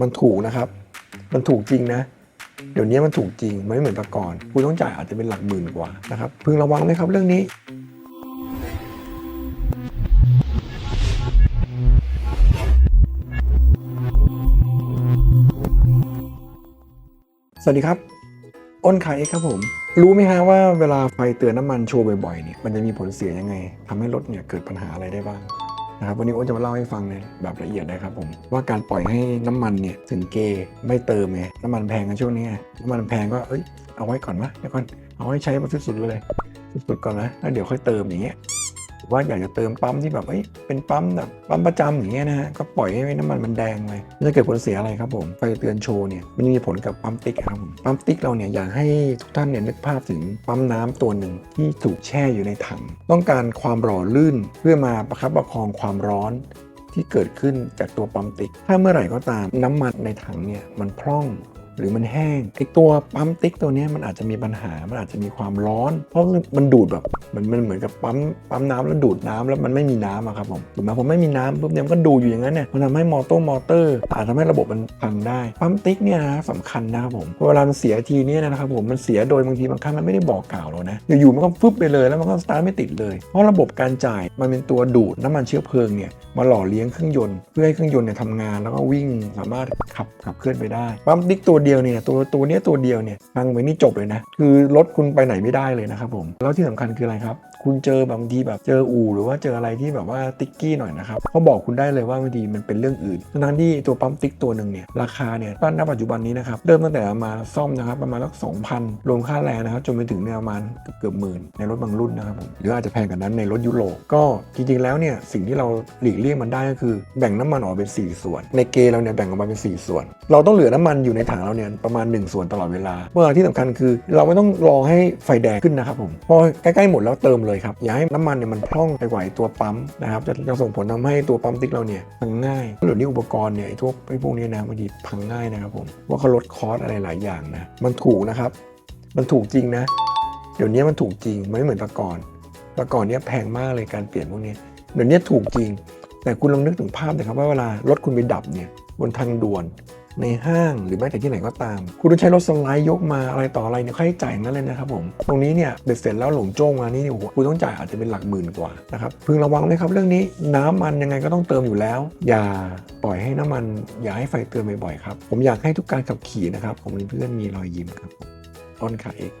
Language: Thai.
มันถูกนะครับ มันถูกจริงนะ เดี๋ยวนี้มันถูกจริงมันไม่เหมือนแต่ก่อนคุณต้องจ่ายอาจจะเป็นหลักหมื่นกว่านะครับพึงระวังนะครับเรื่องนี้สวัสดีครับ อ้นขายเอ็กครับผม รู้ไหมฮะว่าเวลาไฟเตือนน้ำมันโชว์บ่อยๆเนี่ยมันจะมีผลเสียยังไงทำให้รถเนี่ยเกิดปัญหาอะไรได้บ้าง นะครับวันนี้โอ้นจะมาเล่าให้ฟังในแบบละเอียดนะครับผมว่าการปล่อยให้น้ำมันเนี่ยถึงเกไม่เติมไงน้ำมันแพงกันช่วงนี้น้ำมันแพงก็เอ้ยเอาไว้ก่อนวะเดี๋ยวก่อนเอาให้ใช้มาสุดๆเลย สุดๆก่อนนะแล้วเดี๋ยวค่อยเติมอย่างเงี้ย หรือว่าอยากจะเติมปั๊มที่แบบเอ้ยเป็นปั๊มแบบปั๊มประจำอย่างเงี้ยนะฮะก็ปล่อยให้น้ำมันมันแดงเลยมันจะเกิดผลเสียอะไรครับผมไฟเตือนโชว์เนี่ยมันมีผลกับปั๊มติ๊กครับผมปั๊มติ๊กเราเนี่ยอยากให้ทุกท่านเนี่ยนึกภาพถึงปั๊มน้ำตัวหนึ่งที่ถูกแช่อยู่ในถัง ต้องการความหล่อลื่นเพื่อมาประคับประคองความร้อนที่เกิดขึ้นจากตัวปั๊มติ๊ก ถ้าเมื่อไหร่ก็ตามน้ำมันในถังเนี่ยมันพร่อง หรือมันแห้งไอตัวปั๊มติ๊กตัวนี้มันอาจจะมีปัญหา มันอาจจะมีความร้อน เพราะมันดูดแบบมันมันเหมือนกับปั๊มปั๊มน้ำแล้วดูดน้ำแล้วมันไม่มีน้ำอะครับผมถูกไหมผมไม่มีน้ำปุ๊บเนี่ยมันก็ดูดอยู่อย่างนั้นเนี่ยมันทำให้มอเตอร์มอเตอร์อาจทำให้ระบบมันพังได้ปั๊มติ๊กเนี่ยนะสำคัญนะครับผมเวลามันเสียทีเนี่ยนะครับผมมันเสียโดยบางทีบางครั้งมันไม่ได้บอกกล่าวเรานะอยู่ๆมันก็ฟึบไปเลยแล้วมันก็สตาร์ทไม่ติดเลย เพราะระบบการจ่ายมันเป็นตัวดูดน้ำมันเชื้อเพลิงเนี่ยมาหล่อเลี้ยงเครื่องยนต์เพื่อให้เครื่องยนต์เนี่ยทำงานแล้วก็วิ่งสามารถขับขับเคลื่อนไปได้ปั๊มติ๊กตัวเดียวเนี่ยตัวตัวเนี้ยตัวเดียวเนี่ยพังไปนี่จบเลยนะ คือรถคุณไปไหนไม่ได้เลยนะครับผมแล้วที่สำคัญคืออะไรครับ คุณเจอบางทีแบบเจออู่หรือว่าเจออะไรที่แบบว่าติ๊กกี้หน่อยนะครับเขาบอกคุณได้เลยว่าบางทีมันเป็นเรื่องอื่นทั้งที่ตัวปั๊มติ๊กตัวหนึ่งเนี่ยราคาเนี่ยตอนณปัจจุบันนี้นะครับเริ่มตั้งแต่มาซ่อมนะครับประมาณสักสองพันรวมค่าแรงนะครับจนไปถึงเนี่ยประมาณเกือบหมื่นในรถบางรุ่นนะครับผมหรืออาจจะแพงกว่านั้นในรถยุโรปก็จริงๆแล้วเนี่ยสิ่งที่เราหลีกเลี่ยงมันได้ก็คือ แบ่งน้ำมันออกเป็น 4 ส่วน ในเกเราเนี่ยแบ่งออกมาเป็น 4 ส่วน เราต้องเหลือน้ำมันอยู่ในถังเราเนี่ยประมาณ 1 ส่วนตลอดเวลา เมื่อที่สำคัญคือ เราไม่ต้องรอให้ไฟแดงขึ้นนะครับผมพอใกล้ๆหมดแล้วเติมเลยครับอย่าให้น้ำมันเนี่ยมันพร่องไปไอ้ตัวปั๊มนะครับจะจะส่งผลทำให้ตัวปั๊มติ๊กเราเนี่ยพังง่ายหรือนี่อุปกรณ์เนี่ยไอ้พวกไอ้พวกนี้นะบางทีพังง่ายนะครับผมว่าเขาลดคอสอะไรหลายอย่างนะมันถูกนะครับ มันถูกจริงนะ เดี๋ยวนี้มันถูกจริงมันไม่เหมือนแต่ก่อนแต่ก่อนเนี้ยแพงมากเลยการเปลี่ยนพวกนี้เดี๋ยวนี้ถูกจริง แต่คุณลองนึกถึงภาพนะครับว่าเวลารถคุณไปดับเนี่ยบนทางด่วน ในห้างหรือแม้แต่ที่ไหนก็ตาม คุณต้องใช้รถสไลด์ยกมาอะไรต่ออะไรเนี่ยค่าใช้จ่ายนั้นเลยนะครับผม ตรงนี้เนี่ยเบ็ดเสร็จแล้วหลงโจ้งมานี่เนี่ยโอ้โหคุณต้องจ่ายอาจจะเป็นหลักหมื่นกว่านะครับพึงระวังนะครับเรื่องนี้น้ำมันยังไงก็ต้องเติมอยู่แล้ว อย่าปล่อยให้น้ำมัน อย่าให้ไฟเตือนบ่อยๆครับผมอยากให้ทุกการขับขี่นะครับของเพื่อนๆมีรอยยิ้มครับต้นขาเอก